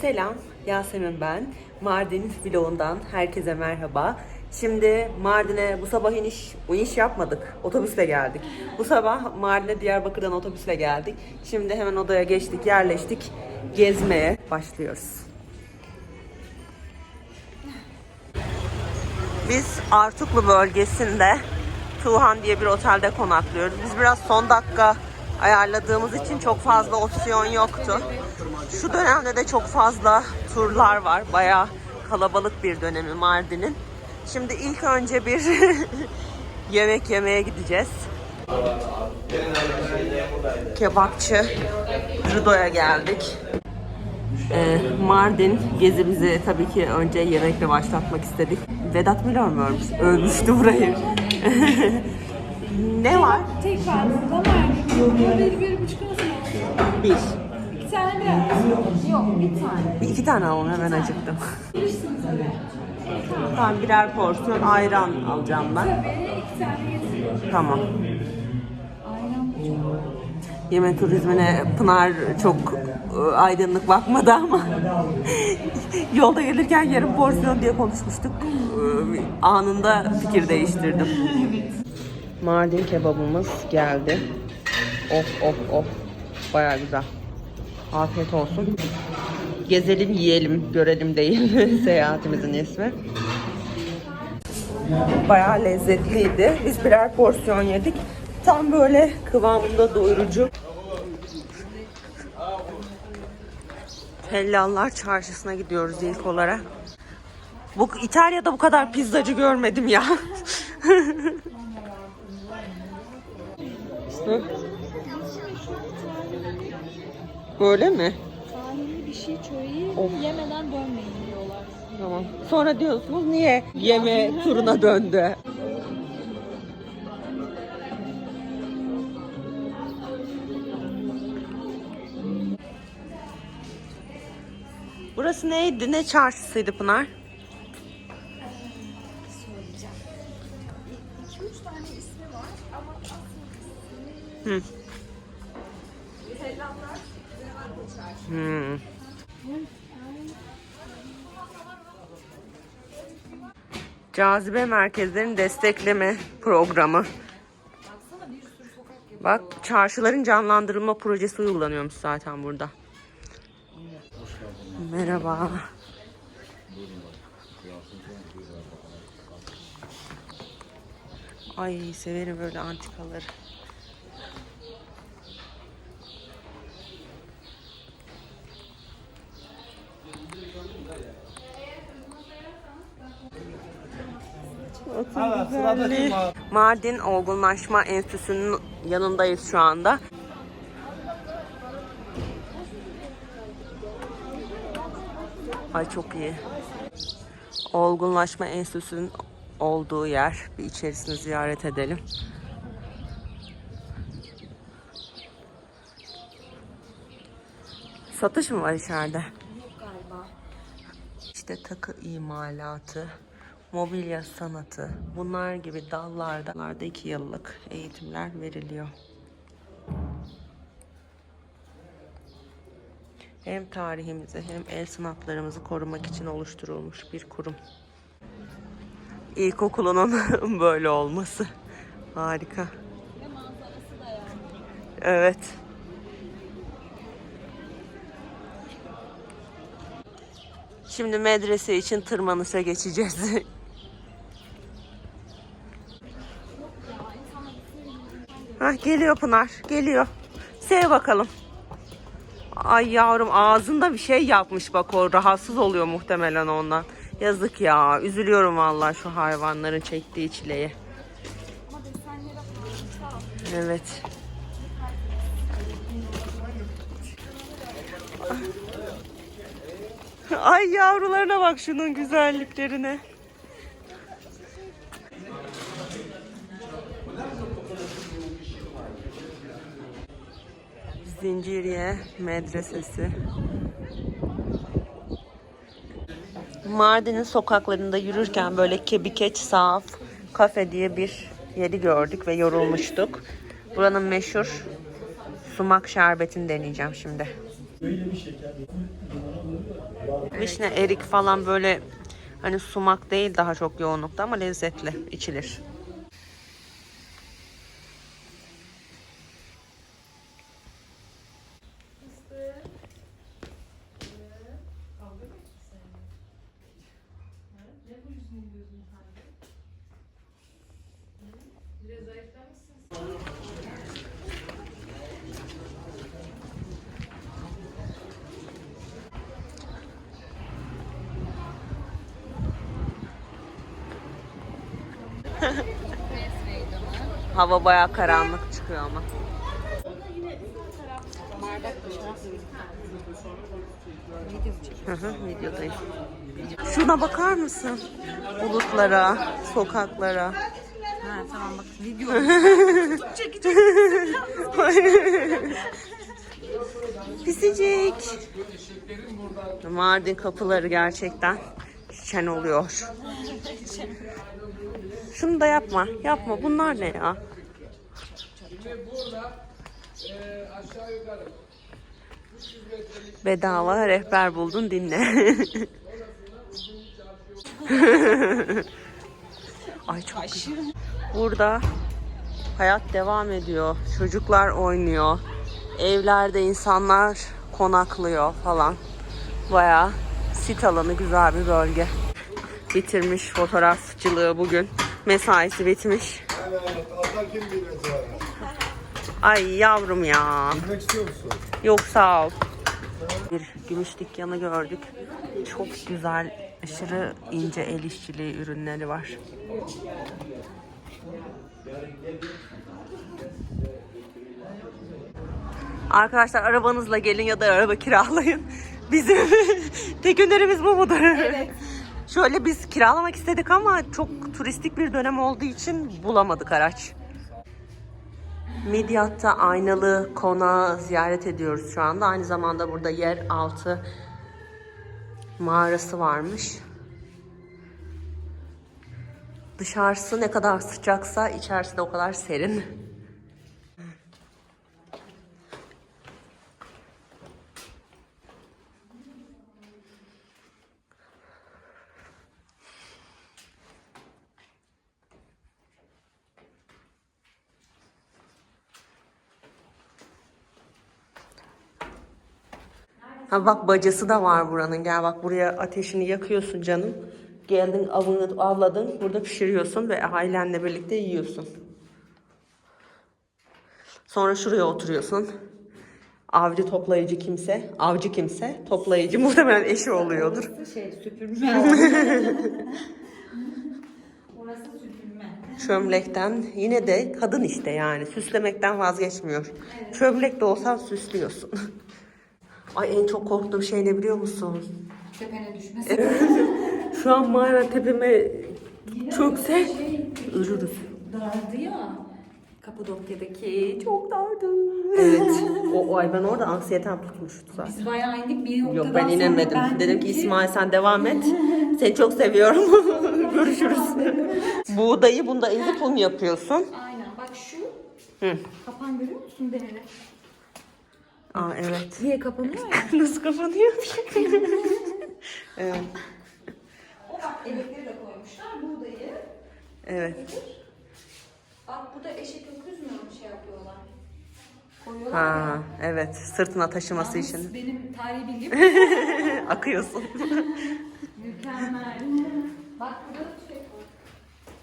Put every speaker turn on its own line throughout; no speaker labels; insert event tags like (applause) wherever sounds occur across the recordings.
Selam, Yasemin ben. Mardin vlogundan herkese merhaba. Şimdi Mardin'e bu sabah iniş, iniş yapmadık. Otobüsle geldik. Bu sabah Mardin'e Diyarbakır'dan otobüsle geldik. Şimdi hemen odaya geçtik, yerleştik. Gezmeye başlıyoruz. Biz Artuklu bölgesinde Tuğhan diye bir otelde konaklıyoruz. Biz biraz son dakika ayarladığımız için çok fazla opsiyon yoktu. Şu dönemde de çok fazla turlar var. Bayağı kalabalık bir dönemi Mardin'in. Şimdi ilk önce bir (laughs) yemek yemeye gideceğiz. Kebapçı Rudo'ya geldik. Ee, Mardin gezimizi tabii ki önce yemekle başlatmak istedik. Vedat Milor mu ölmüş? Ölmüştü burayı. (laughs) ne var?
Tek fazla var. Böyle bir buçuk olsun.
Bir.
Tane biraz. Yok bir tane.
İki tane alalım hemen acıktım.
Bilirsiniz öyle.
Tamam birer porsiyon ayran alacağım ben.
İki tane.
Tamam.
Ayran da çok.
Yemek turizmine Pınar çok e, aydınlık bakmadı ama (laughs) yolda gelirken yarım porsiyon diye konuşmuştuk. E, Anında fikir değiştirdim. Mardin kebabımız geldi. Of of of. Baya güzel. Afiyet olsun. Gezelim, yiyelim, görelim değil (laughs) seyahatimizin ismi. Bayağı lezzetliydi. Biz birer porsiyon yedik. Tam böyle kıvamında doyurucu. Tellallar çarşısına gidiyoruz ilk olarak. Bu İtalya'da bu kadar pizzacı görmedim ya. (laughs) İşte. Böyle mi?
Taneli bir şey çöreği yemeden dönmeyin diyorlar.
Tamam. Sonra diyorsunuz niye yeme turuna döndü? Burası neydi? Ne çarşısıydı Pınar?
İki üç tane ismi var ama
Hı. Hmm. Cazibe merkezlerin destekleme programı. Bak çarşıların canlandırılma projesi uygulanıyormuş zaten burada. Merhaba. Ay severim böyle antikaları. Güzelliği. Mardin Olgunlaşma Enstitüsü'nün yanındayız şu anda. Ay çok iyi. Olgunlaşma Enstitüsü'nün olduğu yer. Bir içerisini ziyaret edelim. Satış mı var içeride? İşte takı imalatı, mobilya sanatı, bunlar gibi dallarda dallarda iki yıllık eğitimler veriliyor. Hem tarihimizi hem el sanatlarımızı korumak için oluşturulmuş bir kurum. İlkokulunun (laughs) böyle olması harika. Evet. Şimdi medrese için tırmanışa geçeceğiz. (laughs) Hah geliyor Pınar, geliyor. Sev bakalım. Ay yavrum ağzında bir şey yapmış bak o rahatsız oluyor muhtemelen ondan. Yazık ya. Üzülüyorum vallahi şu hayvanların çektiği
falan
Evet. Ay yavrularına bak şunun güzelliklerine. Zinciriye Medresesi. Mardin'in sokaklarında yürürken böyle Kebikeç Saf Kafe diye bir yeri gördük ve yorulmuştuk. Buranın meşhur sumak şerbetini deneyeceğim şimdi. Vişne, erik falan böyle hani sumak değil daha çok yoğunlukta ama lezzetli içilir. (laughs) Hava bayağı karanlık çıkıyor ama. Hı hı, videodayım. Şuna bakar mısın? Bulutlara, sokaklara.
Bak video.
Pisicik. Mardin kapıları gerçekten şen oluyor. Şunu da yapma. Yapma. Bunlar ne ya? Bedava rehber buldun dinle. (laughs) Ay çok güzel. Burada hayat devam ediyor. Çocuklar oynuyor. Evlerde insanlar konaklıyor falan. Bayağı sit alanı güzel bir bölge. Bitirmiş fotoğrafçılığı bugün. Mesaisi bitmiş. Ay yavrum ya.
Bilmek istiyor?
Yok sağ ol. Bir gümüş dükkanı gördük. Çok güzel, aşırı ince el işçiliği ürünleri var. Arkadaşlar arabanızla gelin ya da araba kiralayın. (laughs) Bizim (laughs) tek önerimiz bu mudur? (laughs) Şöyle biz kiralamak istedik ama çok turistik bir dönem olduğu için bulamadık araç. Midyat'ta aynalı konağı ziyaret ediyoruz şu anda. Aynı zamanda burada yeraltı mağarası varmış. Dışarısı ne kadar sıcaksa içerisi de o kadar serin. Ha bak bacası da var buranın. Gel bak buraya ateşini yakıyorsun canım. Geldin avını avladın. Burada pişiriyorsun ve ailenle birlikte yiyorsun. Sonra şuraya oturuyorsun. Avcı toplayıcı kimse, avcı kimse, toplayıcı (laughs) muhtemelen eşi oluyordur.
Şey süpürme. (laughs) Orası süpürme.
Çömlekten yine de kadın işte yani süslemekten vazgeçmiyor. Çömlek de olsan süslüyorsun. (laughs) Ay en çok korktuğum şey ne biliyor musun?
Tepene düşmesin.
Şu an mağara tepeme çökse ölürüz.
Dardı ya. Kapadokya'daki çok dardı.
Evet. (laughs) O, o ay ben orada anksiyetem tutmuştu zaten.
Biz bayağı indik bir noktadan
Yok ben
sonra
inemedim.
ben
Dedim ki
ki-
İsmail sen devam et. (laughs) Seni çok seviyorum. (laughs) Görüşürüz. Buğdayı bunda ezip un yapıyorsun.
Aynen bak şu
Hı.
kapan görüyor musun demiri?
Aa evet.
Diye kapanıyor ya.
Nasıl kapanıyor? evet.
Elekleri de koymuşlar buğdayı.
Evet.
Bak burada eşek öküz mü şey yapıyorlar. Koyuyorlar
Ha
ya.
evet. Sırtına taşıması
Yalnız
için.
Benim tarihi bilgim (laughs)
Akıyorsun. (laughs)
mükemmel. Bak burada şey var.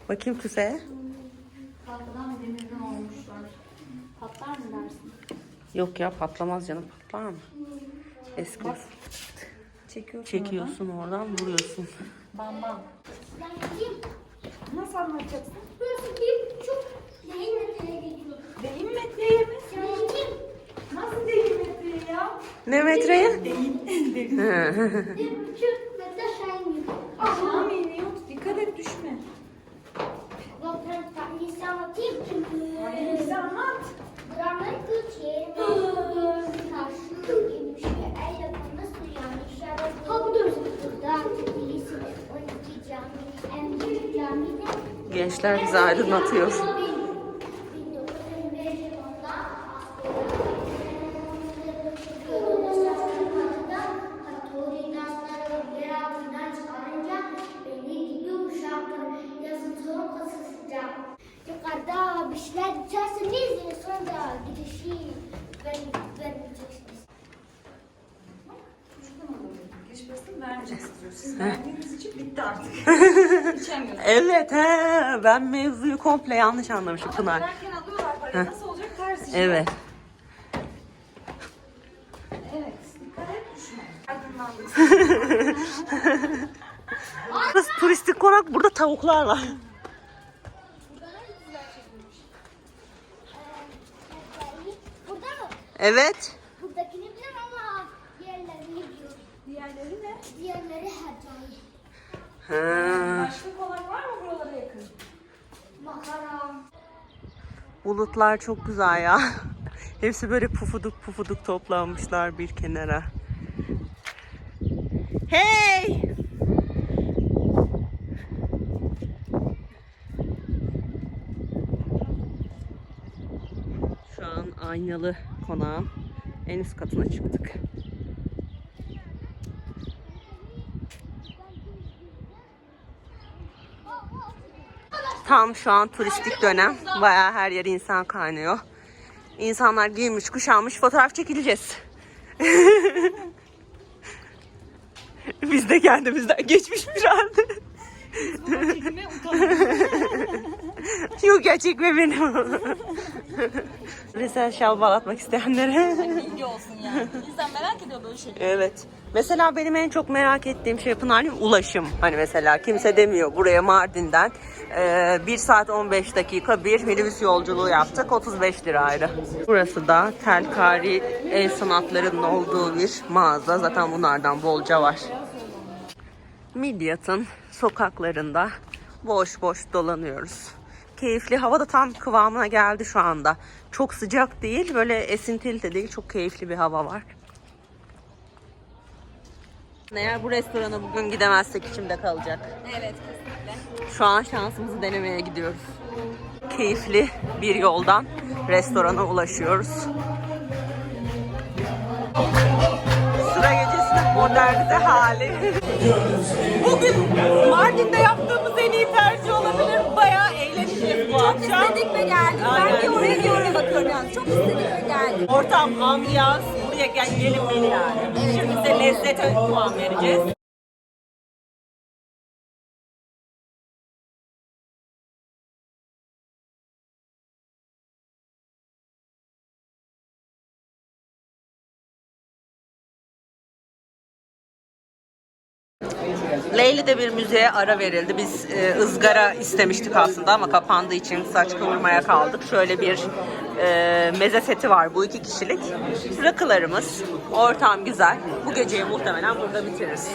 Bakayım Kuzey'e.
Tahtadan ve demirden olmuşlar. Patlar mı dersin?
Yok ya patlamaz canım. Patlar mı? Eski.
Çekiyorsun
Çekiyorsun oradan vuruyorsun.
Bam bam. Nasıl anlatacaksın?
Burası bir buçuk yayın metreye geçiyor.
Deyim metreye mi?
Yayın
Nasıl deyim metreye ya?
Ne metreye?
bir buçuk
Işıklar bizi aydınlatıyor.
Yukarıda bir ben vermeyeceksiniz. Geçmesin bitti artık. (laughs)
Evet he ben mevzuyu komple yanlış anlamışım Pınar.
Derken alıyorlar parayı. Nasıl olacak? Ters işte.
Evet.
Evet. Dikkat et düşme. Aydınlandık. (laughs)
Burası turistik konak burada tavuklar var.
Burada mı?
Evet.
Buradakini biliyorum ama diğerlerini biliyorum.
Diğerleri ne?
Diğerleri Hatay.
Ha.
Başka konak var mı buralara yakın?
Makara.
Bulutlar çok güzel ya. (laughs) Hepsi böyle pufuduk pufuduk toplanmışlar bir kenara. Hey! Şu an aynalı konağın en üst katına çıktık. Tam şu an turistik dönem. Bayağı her yer insan kaynıyor. İnsanlar giymiş, kuşanmış, fotoğraf çekileceğiz. (laughs) Biz de kendimizden geçmiş bir halde.
Çekime.
Yok gerçek ve benim. Mesela şal bağlatmak isteyenlere.
İlgi olsun yani. İnsan merak ediyor böyle şey.
Evet. Mesela benim en çok merak ettiğim şey Pınar'cığım ulaşım. Hani mesela kimse demiyor buraya Mardin'den e, 1 saat 15 dakika bir minibüs yolculuğu yaptık 35 liraydı. Burası da telkari el sanatlarının olduğu bir mağaza. Zaten bunlardan bolca var. Midyat'ın sokaklarında boş boş dolanıyoruz. Keyifli. Hava da tam kıvamına geldi şu anda. Çok sıcak değil, böyle esintili de değil. Çok keyifli bir hava var. Eğer bu restorana bugün gidemezsek içimde kalacak.
Evet kesinlikle.
Şu an şansımızı denemeye gidiyoruz. Keyifli bir yoldan restorana ulaşıyoruz. Modernize hali. (laughs) Bugün Mardin'de yaptığımız en iyi tercih olabilir. Bayağı eğleneceğiz bu akşam.
İstedik ve geldik. Ben de oraya göre bakıyorum yani. Çok istedik ve geldik.
Ortam, ambiyans, buraya gel, gelinmeli yani. Şimdi size lezzete puan vereceğiz. Leyli'de bir müzeye ara verildi. Biz e, ızgara istemiştik aslında ama kapandığı için saç kavurmaya kaldık. Şöyle bir e, meze seti var bu iki kişilik. Rakılarımız, ortam güzel. Bu geceyi muhtemelen burada bitiririz.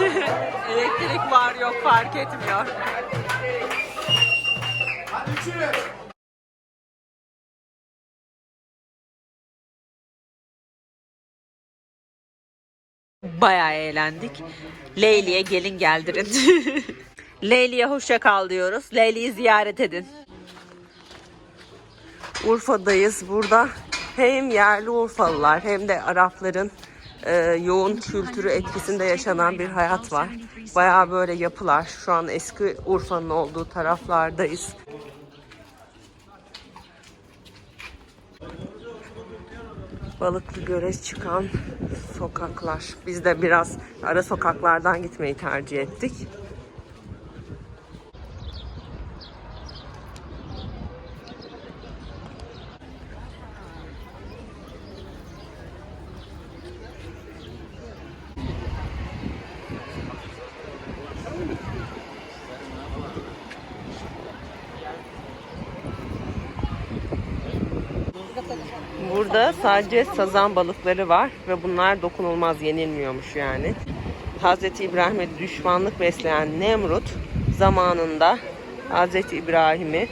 Elektrik var yok fark etmiyor.
Hadi üçüne.
Bayağı eğlendik. Leyli'ye gelin geldirin. (laughs) Leyli'ye hoşça kal diyoruz. Leyli'yi ziyaret edin. Urfa'dayız. Burada hem yerli Urfalılar hem de Arapların e, yoğun kültürü etkisinde yaşanan bir hayat var. Bayağı böyle yapılar. Şu an eski Urfa'nın olduğu taraflardayız. Balıklı göre çıkan sokaklar. Biz de biraz ara sokaklardan gitmeyi tercih ettik. Burada Burada sadece sazan balıkları var ve bunlar dokunulmaz yenilmiyormuş yani. Hazreti İbrahim'e düşmanlık besleyen Nemrut zamanında Hazreti İbrahim'i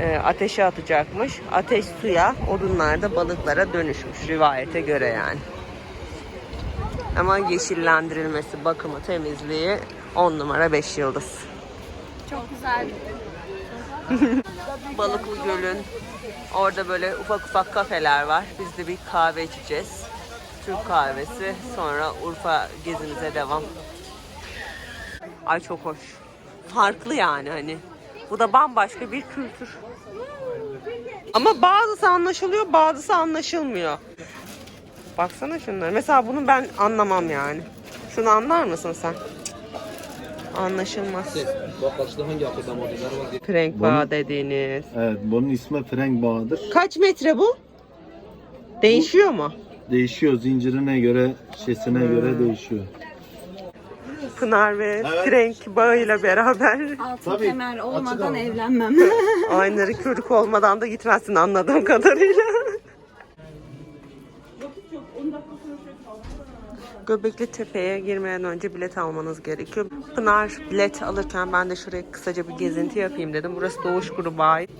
e, ateşe atacakmış. Ateş suya, odunlar da balıklara dönüşmüş rivayete göre yani. Ama yeşillendirilmesi, bakımı, temizliği 10 numara 5 yıldız.
Çok güzel. (laughs)
Balıklı Göl'ün orada böyle ufak ufak kafeler var. Biz de bir kahve içeceğiz. Türk kahvesi. Sonra Urfa gezimize devam. Ay çok hoş. Farklı yani hani. Bu da bambaşka bir kültür. Ama bazısı anlaşılıyor, bazısı anlaşılmıyor. Baksana şunlara. Mesela bunu ben anlamam yani. Şunu anlar mısın sen? Anlaşılmaz.
Bak karşıda hangi Afrika modeller var diye.
Prank bağ dediğiniz.
Evet bunun ismi Frank Bağ'dır.
Kaç metre bu? Değişiyor mu?
Değişiyor zincirine göre, şişesine göre değişiyor.
Pınar ve Frank bağıyla beraber
Altın
Tabii,
kemer
açık
olmadan
ama.
evlenmem. (laughs)
aynları körük olmadan da gitmezsin anladığım kadarıyla. Göbekli Tepe'ye girmeden önce bilet almanız gerekiyor. Pınar bilet alırken ben de şuraya kısaca bir gezinti yapayım dedim. Burası Doğuş Grubu ait.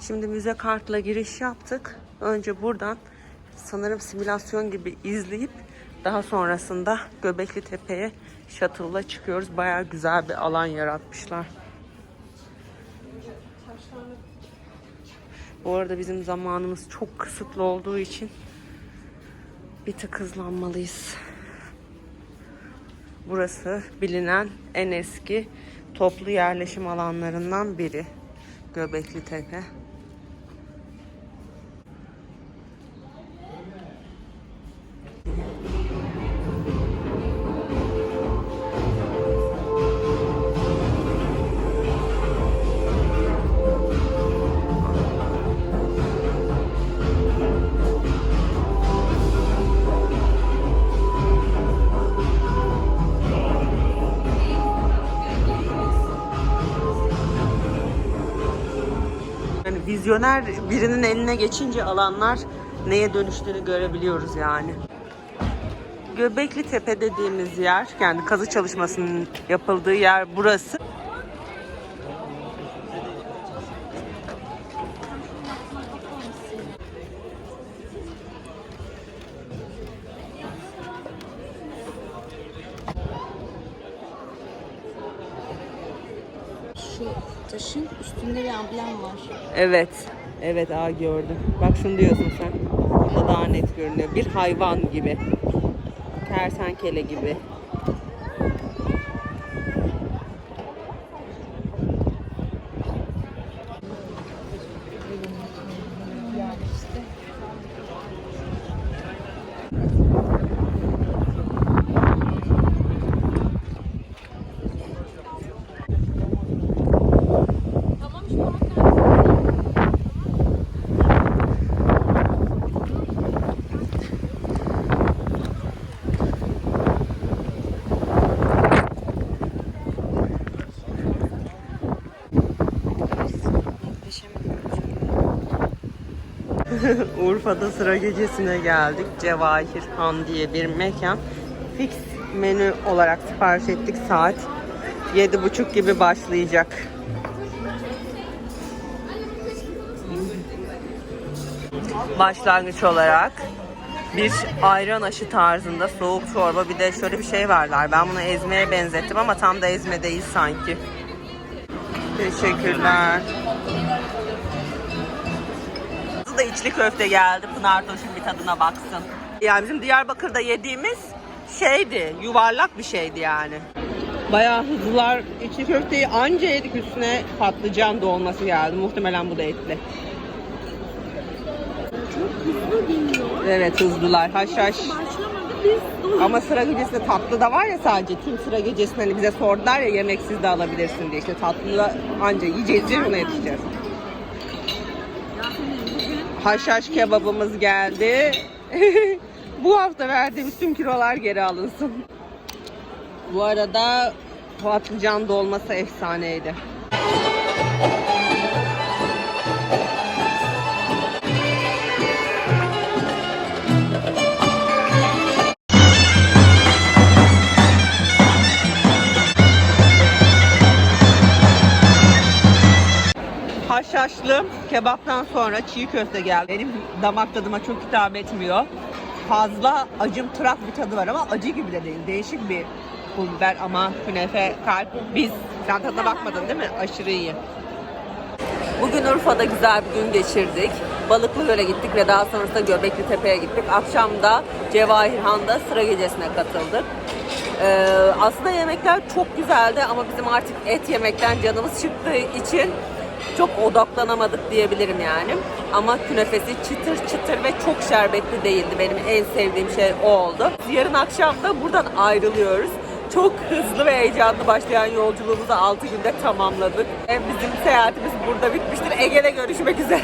Şimdi müze kartla giriş yaptık. Önce buradan sanırım simülasyon gibi izleyip daha sonrasında Göbekli Tepe'ye shuttle'la çıkıyoruz. Bayağı güzel bir alan yaratmışlar. Bu arada bizim zamanımız çok kısıtlı olduğu için bir tık hızlanmalıyız. Burası bilinen en eski toplu yerleşim alanlarından biri. Göbekli Tepe. Vizyoner birinin eline geçince alanlar neye dönüştüğünü görebiliyoruz yani. Göbekli Tepe dediğimiz yer, yani kazı çalışmasının yapıldığı yer burası.
Şu taşın üstünde bir amblem var.
Evet, evet aa gördüm. Bak şunu diyorsun sen. Burada daha net görünüyor. Bir hayvan gibi. Kertenkele gibi. Urfa'da sıra gecesine geldik. Cevahir Han diye bir mekan. Fix menü olarak sipariş ettik. Saat 7.30 gibi başlayacak. Başlangıç olarak bir ayran aşı tarzında soğuk çorba bir de şöyle bir şey verdiler. Ben bunu ezmeye benzettim ama tam da ezme değil sanki. Teşekkürler. Kızı da içli köfte geldi. Pınar Toş'un bir tadına baksın. Yani bizim Diyarbakır'da yediğimiz şeydi, yuvarlak bir şeydi yani. Bayağı hızlılar içli köfteyi anca yedik üstüne patlıcan dolması geldi. Muhtemelen bu da etli. Evet hızlılar. Haşhaş. Ama sıra gecesinde tatlı da var ya sadece. Tüm sıra gecesinde hani bize sordular ya yemeksiz de alabilirsin diye. İşte tatlı da anca yiyeceğiz diye buna yetişeceğiz. Haşhaş kebabımız geldi. (laughs) bu hafta verdiğimiz tüm kilolar geri alınsın. Bu arada patlıcan dolması efsaneydi. Haşhaşlı kebaptan sonra çiğ köfte geldi. Benim damak tadıma çok hitap etmiyor. Fazla acımtırak bir tadı var ama acı gibi de değil. Değişik bir pul biber ama künefe kalp. Biz, sen tadına bakmadın değil mi? Aşırı iyi. Bugün Urfa'da güzel bir gün geçirdik. Balıklıgöl'e gittik ve daha sonrasında Göbekli Tepe'ye gittik. Akşam da Cevahirhan'da sıra gecesine katıldık. Ee, aslında yemekler çok güzeldi ama bizim artık et yemekten canımız çıktığı için çok odaklanamadık diyebilirim yani. Ama künefesi çıtır çıtır ve çok şerbetli değildi. Benim en sevdiğim şey o oldu. Yarın akşam da buradan ayrılıyoruz. Çok hızlı ve heyecanlı başlayan yolculuğumuzu 6 günde tamamladık. Bizim seyahatimiz burada bitmiştir. Ege'de görüşmek üzere.